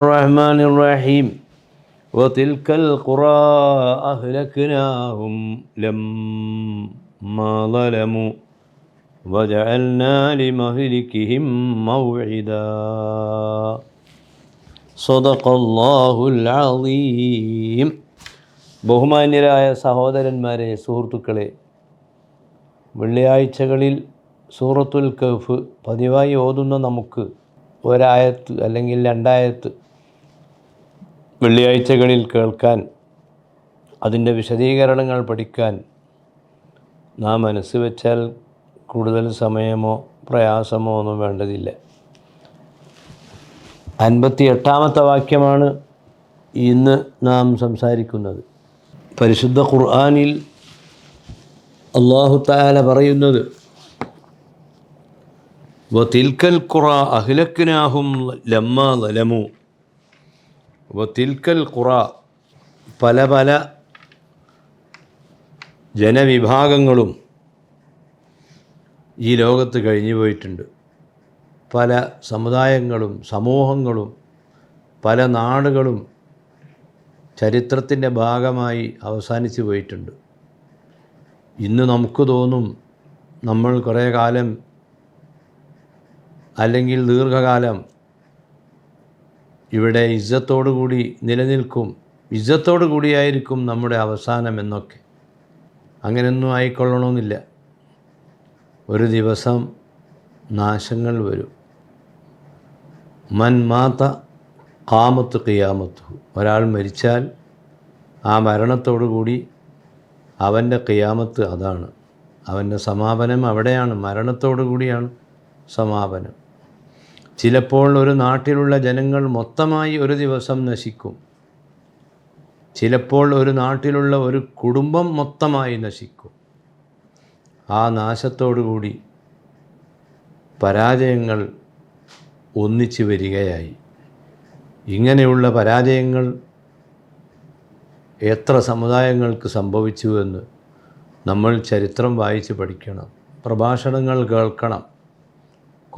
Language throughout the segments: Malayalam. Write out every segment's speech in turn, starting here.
الرحمن الرحيم وتلك القرى أهلكناهم لما ظلموا وجعلنا لمهلكهم موعدا صدق الله العظيم ബഹുമാന്യരായ സഹോദരന്മാരെ സുഹൃത്തുക്കളെ വെള്ളിയാഴ്ചകളിൽ സൂറത്തുൽ കഫ് പതിവായി ഓതുന്ന നമുക്ക് ഒരായത്ത് അല്ലെങ്കിൽ രണ്ടായത്ത് വെള്ളിയാഴ്ചകളിൽ കേൾക്കാൻ അതിന്റെ വിശദീകരണങ്ങൾ പഠിക്കാൻ നാം മനസ്സ് വെച്ചാൽ കൂടുതൽ സമയമോ പ്രയാസമോ ഒന്നും വേണ്ടതില്ല. അൻപത്തി എട്ടാമത്തെ വാക്യമാണ് ഇന്ന് നാം സംസാരിക്കുന്നത്. പരിശുദ്ധ ഖുർആാനിൽ അള്ളാഹു താല പറയുന്നത് വതിൽക്കൽ ഖുറ അഹ്ലക്കിനാഹും ലമ്മ ലലമു വത്തിൽക്കൽ ഖുറ പല പല ജനവിഭാഗങ്ങളും ഈ ലോകത്ത് കഴിഞ്ഞു പോയിട്ടുണ്ട്. പല സമുദായങ്ങളും സമൂഹങ്ങളും പല നാടുകളും ചരിത്രത്തിന്റെ ഭാഗമായി അവസാനിച്ചു പോയിട്ടുണ്ട്. ഇന്ന് നമുക്ക് തോന്നും നമ്മൾ കുറേ കാലം അല്ലെങ്കിൽ ദീർഘകാലം ഇവിടെ കൂടി നിലനിൽക്കും ഇജ്ജത്തോടു കൂടിയായിരിക്കും നമ്മുടെ അവസാനം എന്നൊക്കെ. അങ്ങനെയൊന്നും ആയിക്കൊള്ളണമെന്നില്ല ഒരു ദിവസം നാശങ്ങൾ വരും. മൻ മാത്ത കാമത്ത് കിയാമത്തു ഒരാൾ മരിച്ചാൽ ആ മരണത്തോടു കൂടി അവന്റെ കിയാമത്ത് അതാണ്. അവന്റെ സമാപനം അവിടെയാണ്. മരണത്തോടു കൂടിയാണ് സമാപനം. ചിലപ്പോൾ ഒരു നാട്ടിലുള്ള ജനങ്ങൾ മൊത്തമായി ഒരു ദിവസം നശിക്കും. ചിലപ്പോൾ ഒരു നാട്ടിലുള്ള ഒരു കുടുംബം മൊത്തമായി നശിക്കും. ആ നാശത്തോടുകൂടി പരാജയങ്ങൾ ഒന്നിച്ചു വരികയായി. ഇങ്ങനെയുള്ള പരാജയങ്ങൾ എത്ര സമുദായങ്ങൾക്ക് സംഭവിച്ചുവെന്ന് നമ്മൾ ചരിത്രം വായിച്ച് പഠിക്കണം. പ്രഭാഷണങ്ങൾ കേൾക്കണം.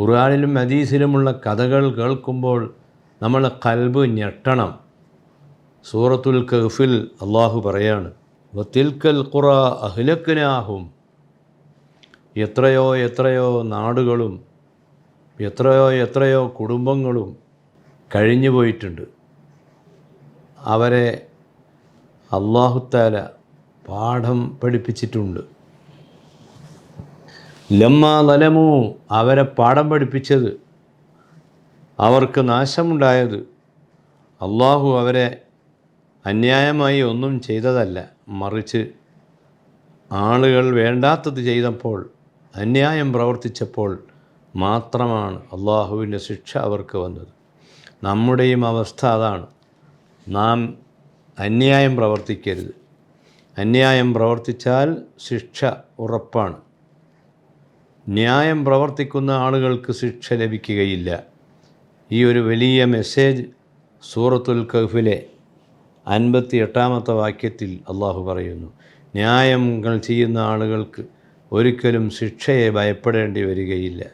ഖുർആാനിലും ഹദീസിലുമുള്ള കഥകൾ കേൾക്കുമ്പോൾ നമ്മൾ കൽബ് ഞെട്ടണം. സൂറത്തുൽ കഹ്ഫിൽ അള്ളാഹു പറയാണ് വത്തിൽക്കൽ ഖുറ അഹ്ലക്കനാഹും എത്രയോ എത്രയോ നാടുകളും എത്രയോ എത്രയോ കുടുംബങ്ങളും കഴിഞ്ഞു പോയിട്ടുണ്ട്. അവരെ അള്ളാഹുത്താല പാഠം പഠിപ്പിച്ചിട്ടുണ്ട്. ലമ്മ നലമു അവരെ പാഠം പഠിപ്പിച്ചത്. അവർക്ക് നാശമുണ്ടായത്. അള്ളാഹു അവരെ അന്യായമായി ഒന്നും ചെയ്തതല്ല. മറിച്ച് ആളുകൾ വേണ്ടാത്തത് ചെയ്തപ്പോൾ അന്യായം പ്രവർത്തിച്ചപ്പോൾ മാത്രമാണ് അള്ളാഹുവിന്റെ ശിക്ഷ അവർക്ക് വന്നത്. നമ്മുടെയും അവസ്ഥ അതാണ്. നാം അന്യായം പ്രവർത്തിക്കരുത്. അന്യായം പ്രവർത്തിച്ചാൽ ശിക്ഷ ഉറപ്പാണ്. ന്യായം പ്രവർത്തിക്കുന്ന ആളുകൾക്ക് ശിക്ഷ ലഭിക്കുകയില്ല. ഈ ഒരു വലിയ മെസ്സേജ് സൂറത്തുൽ കഹ്ഫിലെ അൻപത്തി എട്ടാമത്തെ വാക്യത്തിൽ അള്ളാഹു പറയുന്നു. ന്യായങ്ങൾ ചെയ്യുന്ന ആളുകൾക്ക് ഒരിക്കലും ശിക്ഷയെ ഭയപ്പെടേണ്ടി വരികയില്ല.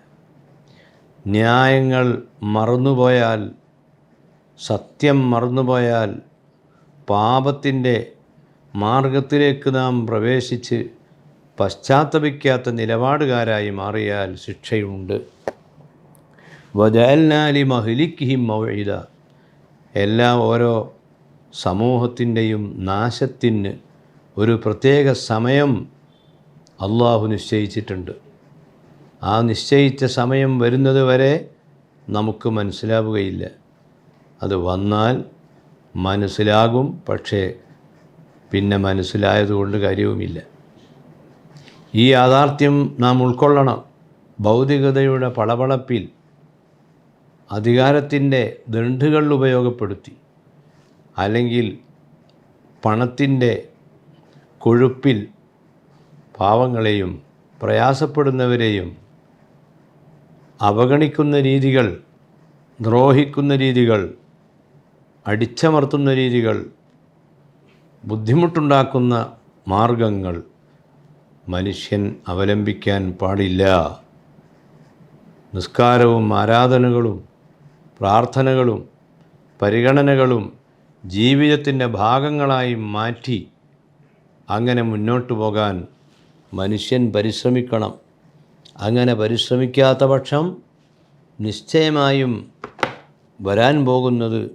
ന്യായങ്ങൾ മറന്നുപോയാൽ സത്യം മറന്നുപോയാൽ പാപത്തിന്റെ മാർഗത്തിലേക്ക് നാം പ്രവേശിച്ച് പശ്ചാത്തപിക്കാത്ത നിലപാടുകാരായി മാറിയാൽ ശിക്ഷയുണ്ട്. വജാൽനാലി മഹിലിക്കിഹിം മൗഇദ. എല്ലാം ഓരോ സമൂഹത്തിന്റെയും നാശത്തിന് ഒരു പ്രത്യേക സമയം അള്ളാഹു നിശ്ചയിച്ചിട്ടുണ്ട്. ആ നിശ്ചയിച്ച സമയം വരുന്നത് വരെ നമുക്ക് മനസ്സിലാവുകയില്ല. അത് വന്നാൽ മനസ്സിലാകും പക്ഷേ പിന്നെ മനസ്സിലായതുകൊണ്ട് കാര്യവുമില്ല. ഈ യാഥാർത്ഥ്യം നാം ഉൾക്കൊള്ളണം. ഭൗതികതയുടെ പളപളപ്പിൽ അധികാരത്തിന്റെ ദണ്ഡുകൾ ഉപയോഗപ്പെടുത്തി അല്ലെങ്കിൽ പണത്തിന്റെ കൊഴുപ്പിൽ പാവങ്ങളെയും പ്രയാസപ്പെടുന്നവരെയും അവഗണിക്കുന്ന രീതികൾ ദ്രോഹിക്കുന്ന രീതികൾ അടിച്ചമർത്തുന്ന രീതികൾ ബുദ്ധിമുട്ടുണ്ടാക്കുന്ന മാർഗങ്ങൾ മനുഷ്യൻ അവലംബിക്കാൻ പാടില്ല. നിസ്കാരവും ആരാധനകളും പ്രാർത്ഥനകളും പരിഗണനകളും ജീവിതത്തിന്റെ ഭാഗങ്ങളായി മാറ്റി അങ്ങനെ മുന്നോട്ട് പോകാൻ മനുഷ്യൻ പരിശ്രമിക്കണം. അങ്ങനെ പരിശ്രമിക്കാത്ത പക്ഷം നിശ്ചയമായും വരാൻ പോകുന്നത്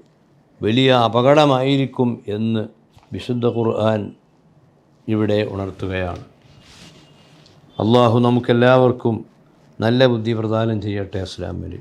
വലിയ അപകടമായിരിക്കും എന്ന് വിശുദ്ധ ഖുർആൻ ഇവിടെ ഉണർത്തുകയാണ്. അള്ളാഹു നമുക്കെല്ലാവർക്കും നല്ല ബുദ്ധി പ്രദാനം ചെയ്യട്ടെ അസ്ലാമിന്